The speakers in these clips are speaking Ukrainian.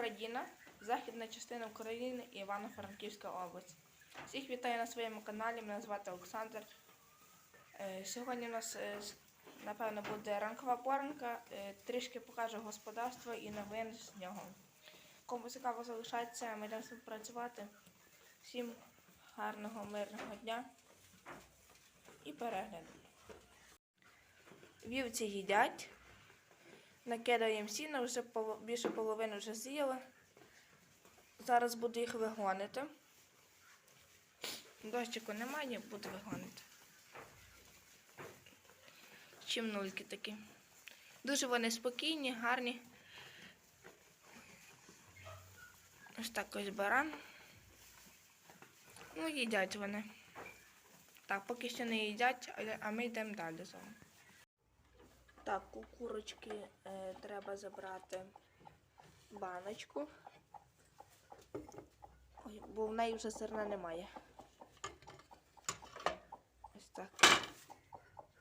Україна, західна частина України і Івано-Франківська область. Всіх вітаю на своєму каналі. Мене звати Олександр. Е, Сьогодні у нас, е, напевно, буде ранкова поранка. Е, Трішки покажу господарство і новин з нього. Кому цікаво залишається, ми йдемо працювати. Всім гарного, мирного дня і перегляду. Вівці їдять. Накидаємо сіна, вже більше половини вже з'їли. Зараз буду їх вигонити. Дощику немає, буду вигонити. Чимнульки такі. Дуже вони спокійні, гарні. Ось так ось баран. Ну, їдять вони. Так, поки що не їдять, а ми йдемо далі з вами. Так, у курочки е, треба забрати баночку. Ой, бо в неї вже зерна немає. Ось так.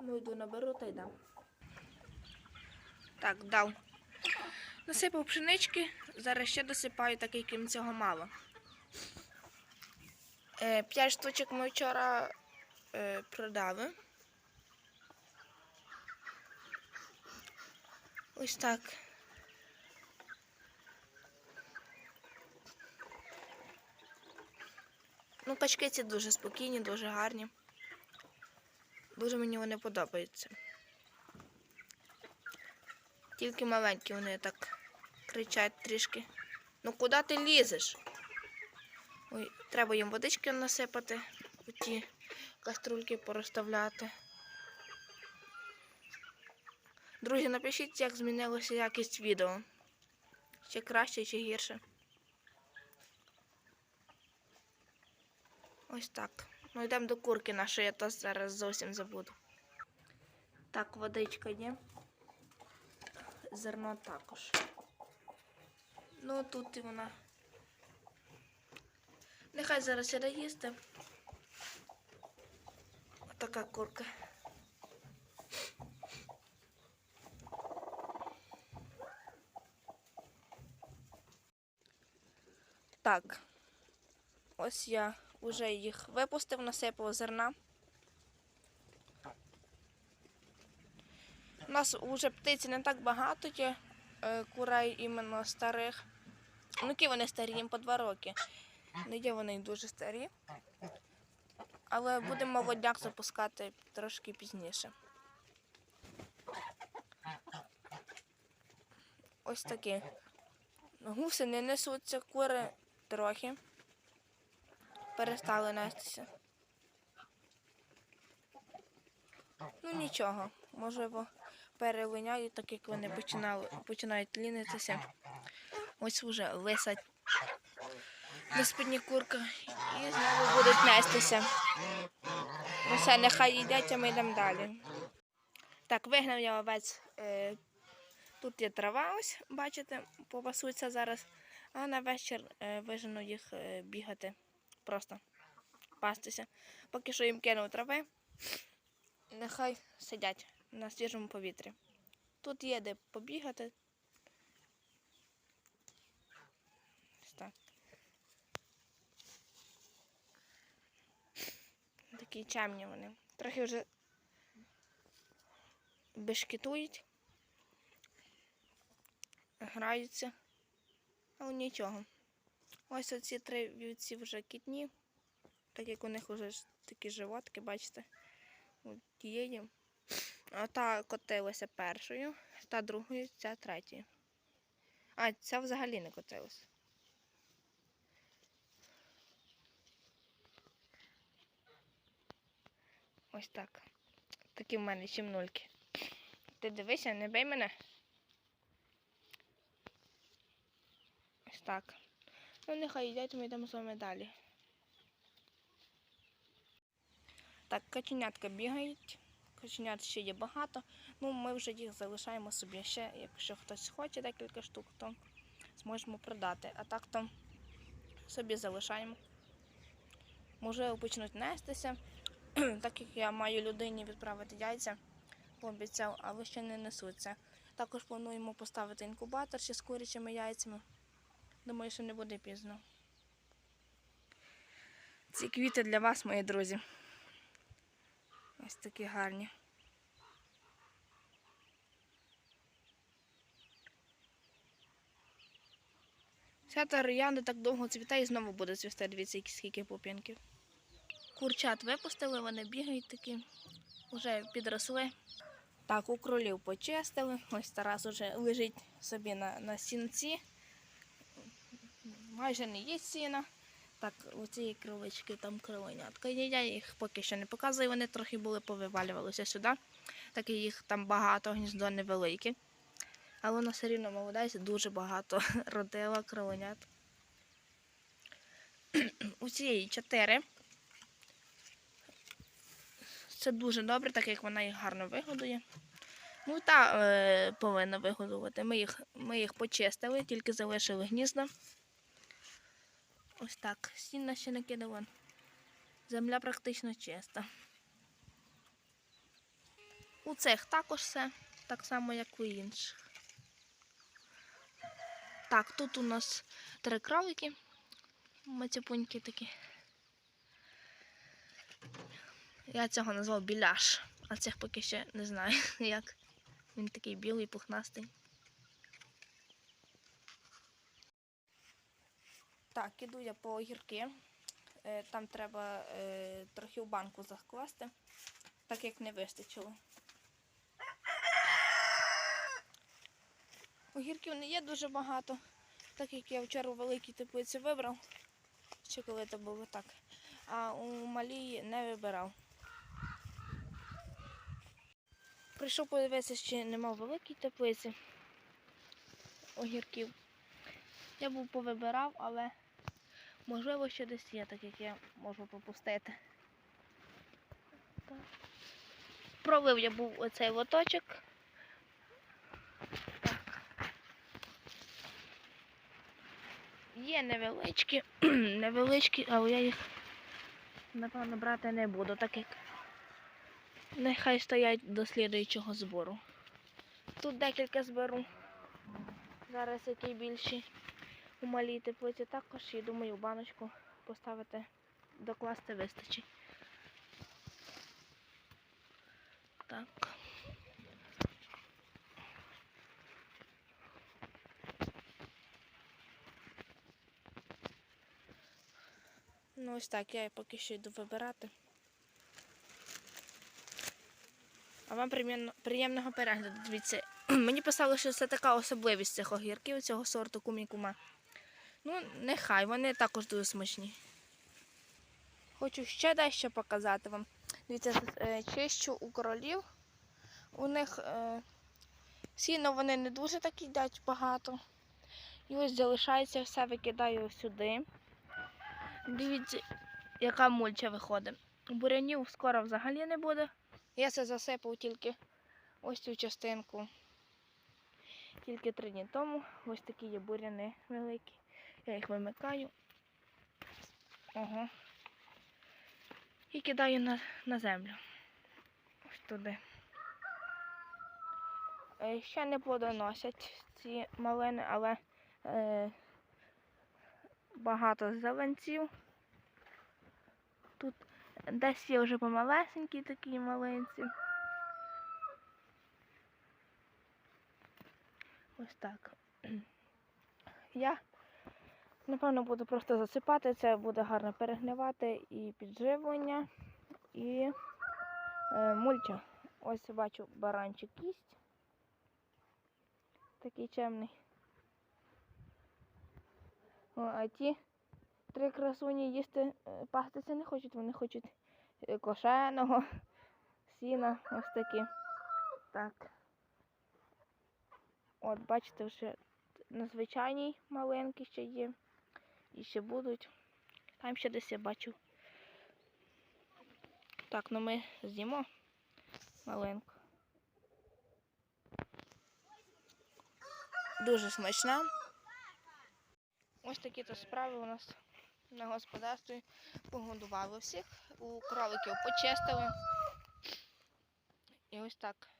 Ну, йду наберу та й дам. Так, дав. Насипав пшенички, зараз ще досипаю, так як їм цього мало. Е, П'ять штучок ми вчора е, продали. Ось так. Ну, качки ці дуже спокійні, дуже гарні. Дуже мені вони подобаються. Тільки маленькі вони так кричать трішки. Ну куди ти лізеш? Ой, треба їм водички насипати, ті каструльки порозставляти. Друзі, напишіть, як змінилася якість відео. Чи краще, чи гірше. Ось так. Ну йдемо до курки нашої, я то зараз зовсім забуду. Так, водичка є. Зерно також. Ну тут і вона. Нехай зараз іде їсти. Отака курка. Так. Ось я вже їх випустив, насипав зерна. У нас вже птиці не так багато є, е, курей іменно старих. Ну, які вони старі, їм по два роки. Не є вони дуже старі. Але будемо молодняк запускати трошки пізніше. Ось такі. Гуси не несуться, кури трохи. Перестали нестися. Ну нічого, можливо, перелиняють, так як вони починали, починають лінитися. Ось вже висать на спині курка і знову будуть нестися. Ну все, нехай їдять, а ми йдемо далі. Так, вигнав я овець. Е, тут є трава, ось, бачите, попасуться зараз. А на вечір е, вижену їх е, бігати. Просто пастися. Поки що їм кинув трави. Нехай сидять на свіжому повітрі. Тут є де побігати. Так. Такі чемні вони. Трохи вже бешкетують, граються, але нічого. Ось оці три вівці вже кітні, так як у них вже такі животки, бачите, тієї. А та котилася першою, та другою, ця третьою. А, ця взагалі не котилася. Ось так. Такі в мене чимнульки. Ти дивися, не бий мене. Ось так. Ну, нехай їдять, ми йдемо з вами далі. Так, каченятка бігають. Каченят ще є багато. Ну, ми вже їх залишаємо собі ще. Якщо хтось хоче декілька штук, то зможемо продати. А так то собі залишаємо. Можливо, почнуть нестися. так як я маю людині відправити яйця, пообіцяв, але ще не несуться. Також плануємо поставити інкубатор ще з курячими яйцями. Думаю, що не буде пізно. Ці квіти для вас, мої друзі. Ось такі гарні. Ця не так довго цвітає і знову буде цвісти. Дивіться, скільки пуп'янків. Курчат випустили, вони бігають такі, вже підросли. Так, у кролів почистили. Ось Тарас уже лежить собі на, на сінці. Майже не є сіна. Так, у цієї кролички там кровенятка. Я їх поки що не показую, вони трохи були повивалювалися сюди. Так їх там багато, гніздо невелике. Але вона все рівно молодець, дуже багато родила кровенят. У цієї чотири. Це дуже добре, так як вона їх гарно вигодує. Ну та е, повинна вигодувати. Ми їх, ми їх почистили, тільки залишили гнізда. Ось так. Сінна ще не кидала. Земля практично чиста. У цих також все, так само, як у інших. Так, тут у нас три кролики. Мацяпуньки такі. Я цього назвав біляш, а цих поки ще не знаю як. Він такий білий, пухнастий. Так, іду я по огірки. Е, Там треба е, трохи в банку закласти, так як не вистачило. Огірків не є дуже багато, так як я вчора у великій теплиці вибрав, ще коли то було так. А у малій не вибирав. Прийшов подивитися, чи нема в великій теплиці огірків. Я був повибирав, але можливо ще десь є, так як я можу пропустити. Так. Пролив я був оцей лоточок. Є невеличкі, невеличкі, але я їх напевно брати не буду, так як нехай стоять до слідуючого збору. Тут декілька зберу. Зараз який більший у малій теплиці також і думаю, баночку поставити, докласти вистачить. Так. Ну ось так, я поки що йду вибирати. А вам приємно- приємного перегляду. Дивіться, мені писали, що це така особливість цих огірків, цього сорту кумікума. Ну, нехай, вони також дуже смачні. Хочу ще дещо показати вам. Дивіться, е, чищу у королів. У них е, сіно вони не дуже так їдять багато. І ось залишається все, викидаю сюди. Дивіться, яка мульча виходить. Бурянів скоро взагалі не буде. Я це засипав тільки ось цю частинку. Тільки три дні тому. Ось такі є буряни великі. Я їх вимикаю. Ого. І кидаю на, на землю. Ось туди. Е, Ще не плодоносять ці малини, але е, багато зеленців. Тут десь є вже помалесенькі такі малинці. Ось так. Я напевно буду просто засипати, це буде гарно перегнивати і підживлення, і е, мульча. Ось бачу баранчик кість. Такий чемний. А ті три красуні їсти е, пастися не хочуть, вони хочуть е, кошеного, сіна, ось такі. Так. От, бачите, вже на звичайній маленькі ще є. І ще будуть. Там ще десь я бачу. Так, ну ми з'їмо маленьку. Дуже смачна. Ось такі то справи у нас на господарстві. Погодували всіх. У кроликів почистили. І ось так.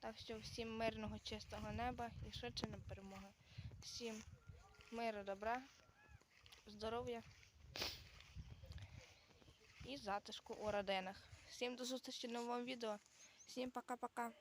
Так що всім мирного чистого неба і швидше на перемоги. Всім миру, добра, здоров'я і затишку у родинах. Всім до зустрічі в новому відео. Всім пока-пока.